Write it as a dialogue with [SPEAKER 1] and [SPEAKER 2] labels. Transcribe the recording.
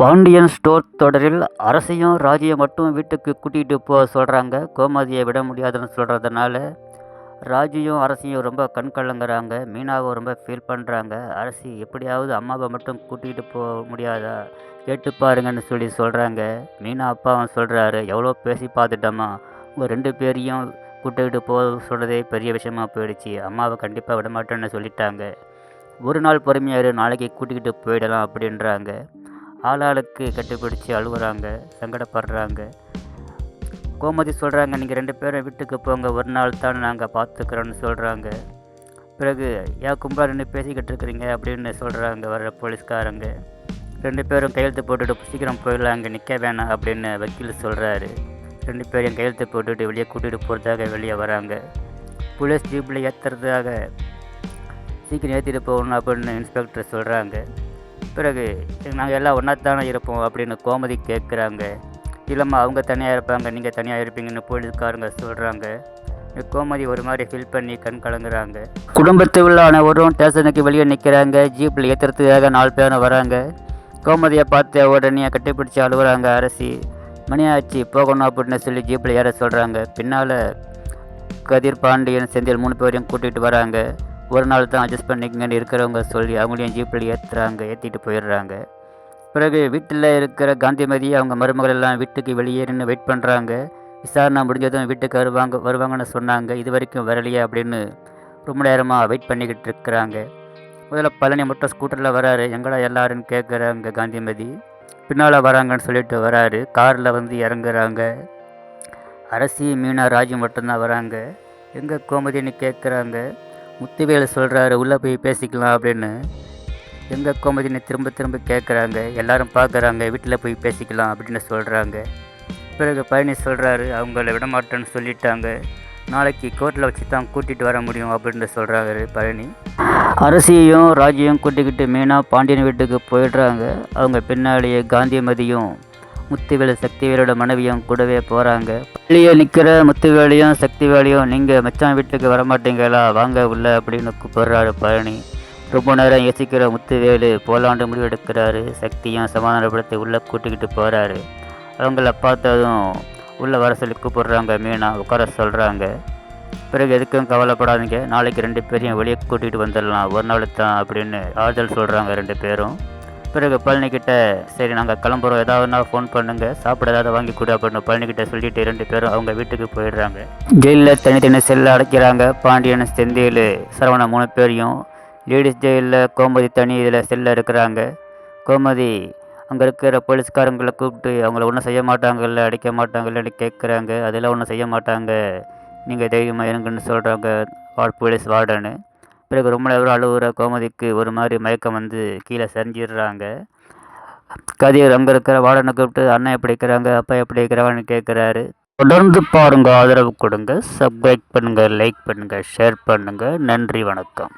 [SPEAKER 1] Pandian store தொடரில் அரசையும் ராஜையும் மட்டும் வீட்டுக்கு கூட்டிகிட்டு போக சொல்கிறாங்க கோமதியை விட முடியாதுன்னு சொல்கிறதுனால ராஜியும் அரசியும் ரொம்ப கண் கலங்குறாங்க மீனாவும் ரொம்ப ஃபீல் பண்ணுறாங்க அரசி எப்படியாவது அம்மாவை மட்டும் கூட்டிகிட்டு போக முடியாதா? கேட்டு பாருங்கன்னு சொல்லி சொல்கிறாங்க மீனா அப்பாவும் சொல்கிறாரு எவ்வளோ பேசி பார்த்துட்டோமா உங்கள் ரெண்டு பேரையும் கூட்டிகிட்டு போக சொல்கிறதே பெரிய விஷயமா போயிடுச்சு. அம்மாவை கண்டிப்பாக விடமாட்டேன்னு சொல்லிட்டாங்க. ஒரு நாள் பொறுமையாரு நாளைக்கு கூட்டிக்கிட்டு போயிடலாம் அப்படின்றாங்க. ஆளாளுக்கு கட்டிப்பிடிச்சு அழுகுறாங்க சங்கடப்படுறாங்க. கோமதி சொல்கிறாங்க நீங்கள் ரெண்டு பேரும் வீட்டுக்கு போங்க ஒரு நாள் தான் நாங்கள் பார்த்துக்குறோன்னு சொல்கிறாங்க பிறகு ஏன் கும்பலா நின்று பேசிக்கிட்டு இருக்கிறீங்க? அப்படின்னு சொல்கிறாங்க வர்ற போலீஸ்காரங்க. ரெண்டு பேரும் கையெழுத்து போட்டுட்டு சீக்கிரம் போயிடலாம் அங்கே நிற்க வேணாம் அப்படின்னு வக்கீல் சொல்கிறாரு ரெண்டு பேரையும் கையெழுத்து போட்டுட்டு வெளியே கூட்டிகிட்டு போகிறதாக வெளியே வராங்க. போலீஸ் ஜீப்பில் ஏற்றுறதாக சீக்கிரம் ஏற்றிட்டு போகணும் அப்படின்னு இன்ஸ்பெக்டர் சொல்கிறாங்க பிறகு நாங்கள் எல்லாம் ஒன்றா தானே இருப்போம் அப்படின்னு கோமதி கேட்குறாங்க இல்லைம்மா அவங்க தனியாக இருப்பாங்க நீங்கள் தனியாக இருப்பீங்கன்னு போலீஸ்காரங்க சொல்கிறாங்க கோமதி ஒரு மாதிரி ஃபீல் பண்ணி கண் கலங்குறாங்க. குடும்பத்தில் உள்ள அனைவரும் ஸ்டேஷனுக்கு வெளியே நிற்கிறாங்க ஜீப்பில் ஏற்றுறதுக்காக நாலு பேரும் வராங்க. கோமதியை பார்த்து உடனே கட்டிப்பிடிச்சி அழுகுறாங்க அரசி. மணியாச்சு போகணும் அப்படின்னு சொல்லி ஜீப்பில் ஏற சொல்கிறாங்க பின்னால் கதிர் பாண்டியன் செந்தில் மூணு பேரையும் கூட்டிகிட்டு வராங்க. ஒரு நாள் தான் அட்ஜஸ்ட் பண்ணிக்கங்கன்னு இருக்கிறவங்க சொல்லி அவங்களையும் ஜீப்பில் ஏற்றுறாங்க ஏற்றிட்டு போயிடுறாங்க. பிறகு வீட்டில் இருக்கிற காந்திமதி அவங்க மருமகள் எல்லாம் வீட்டுக்கு வெளியே நின்று வெயிட் பண்ணுறாங்க விசாரணை முடிஞ்சதும் வீட்டுக்கு வருவாங்க வருவாங்கன்னு சொன்னாங்க. இது வரைக்கும் வரலையே அப்படின்னு ரொம்ப நேரமாக வெயிட் பண்ணிக்கிட்டு இருக்கிறாங்க. முதல்ல பழனி மட்டும் ஸ்கூட்டரில் வராரு. எங்கடா எல்லாருன்னு கேட்குறாங்க காந்திமதி. பின்னால் வராங்கன்னு சொல்லிட்டு வராரு. காரில் வந்து இறங்குறாங்க. அரசி மீனா ராஜு மட்டும்தான் வராங்க. எங்கே கோமதின்னு கேட்குறாங்க முத்துவேலு சொல்கிறாரு உள்ளே போய் பேசிக்கலாம் அப்படின்னு. எங்கள் கோமதினை திரும்ப திரும்ப கேட்குறாங்க எல்லாரும் பார்க்குறாங்க வீட்டில் போய் பேசிக்கலாம் அப்படின்னு சொல்கிறாங்க பிறகு பழனி சொல்கிறாரு அவங்கள விடமாட்டேன்னு சொல்லிட்டாங்க. நாளைக்கு கோர்ட்டில் வச்சு தான் கூட்டிகிட்டு வர முடியும் அப்படின்னு சொல்கிறாரு பழனி. அரசியையும் ராஜியும் கூட்டிக்கிட்டு மீனா பாண்டியன் வீட்டுக்கு போயிடுறாங்க. அவங்க பின்னாலேயே காந்திமதியும் முத்துவேலு சக்திவேலோட மனைவியும் கூடவே போகிறாங்க வெளியே நிற்கிற முத்துவேலையும் சக்திவேலையும் நீங்கள் மச்சான் வீட்டுக்கு வரமாட்டீங்களா? வாங்க உள்ள அப்படின்னு கூப்பிடுறாரு பழனி. ரொம்ப நேரம் யோசிக்கிற முத்துவேலு போலாண்டு முடிவெடுக்கிறாரு. சக்தியும் சமாதானப்படுத்தி உள்ளே கூட்டிக்கிட்டு போகிறாரு அவங்கள பார்த்ததும் உள்ளே வர சொல்லி கூப்பிடுறாங்க மீனா. உட்கார சொல்கிறாங்க பிறகு எதுக்கும் கவலைப்படாதீங்க. நாளைக்கு ரெண்டு பேரையும் வெளியே கூட்டிகிட்டு வந்துடலாம். ஒரு நாள் தான் அப்படின்னு ஆறுதல் சொல்கிறாங்க ரெண்டு பேரும். பிறகு பழனிக்கிட்ட சரி நாங்கள் கிளம்புறோம். ஏதாவதுனா ஃபோன் பண்ணுங்கள் சாப்பிட ஏதாவது வாங்கி கொடு அப்படின்னு பழனிக்கிட்ட சொல்லிட்டு ரெண்டு பேரும் அவங்க வீட்டுக்கு போயிடுறாங்க. ஜெயிலில் தனித்தனி செல்ல அடைக்கிறாங்க. பாண்டியன் செந்தில் சரவண மூணு பேரையும். லேடிஸ் ஜெயிலில் கோமதி தனி இதில் செல்ல இருக்கிறாங்க கோமதி அங்கே இருக்கிற போலீஸ்காரங்களை கூப்பிட்டு அவங்கள ஒன்றும் செய்ய மாட்டாங்கல்ல அடிக்க மாட்டாங்கல்லன்னு கேட்குறாங்க அதெல்லாம் ஒன்றும் செய்ய மாட்டாங்க. நீங்கள் தைரியமாக இருங்கன்னு சொல்கிறாங்க வார்டு போலீஸ் வார்டனு பிறகு ரொம்ப நேரம் அழுகுற கோமதிக்கு ஒரு மாதிரி மயக்கம் வந்து கீழே சரிஞ்சிடுறாங்க. கதிர் அங்கே இருக்கிற வார்டனை கூப்பிட்டு அண்ணன் எப்படி இருக்கிறாங்க? அப்பா எப்படி இருக்கிறாங்கன்னு கேட்குறாரு. தொடர்ந்து பாருங்கள் ஆதரவு கொடுங்க. சப்ஸ்கிரைப் பண்ணுங்கள் லைக் பண்ணுங்கள் ஷேர் பண்ணுங்கள் நன்றி வணக்கம்.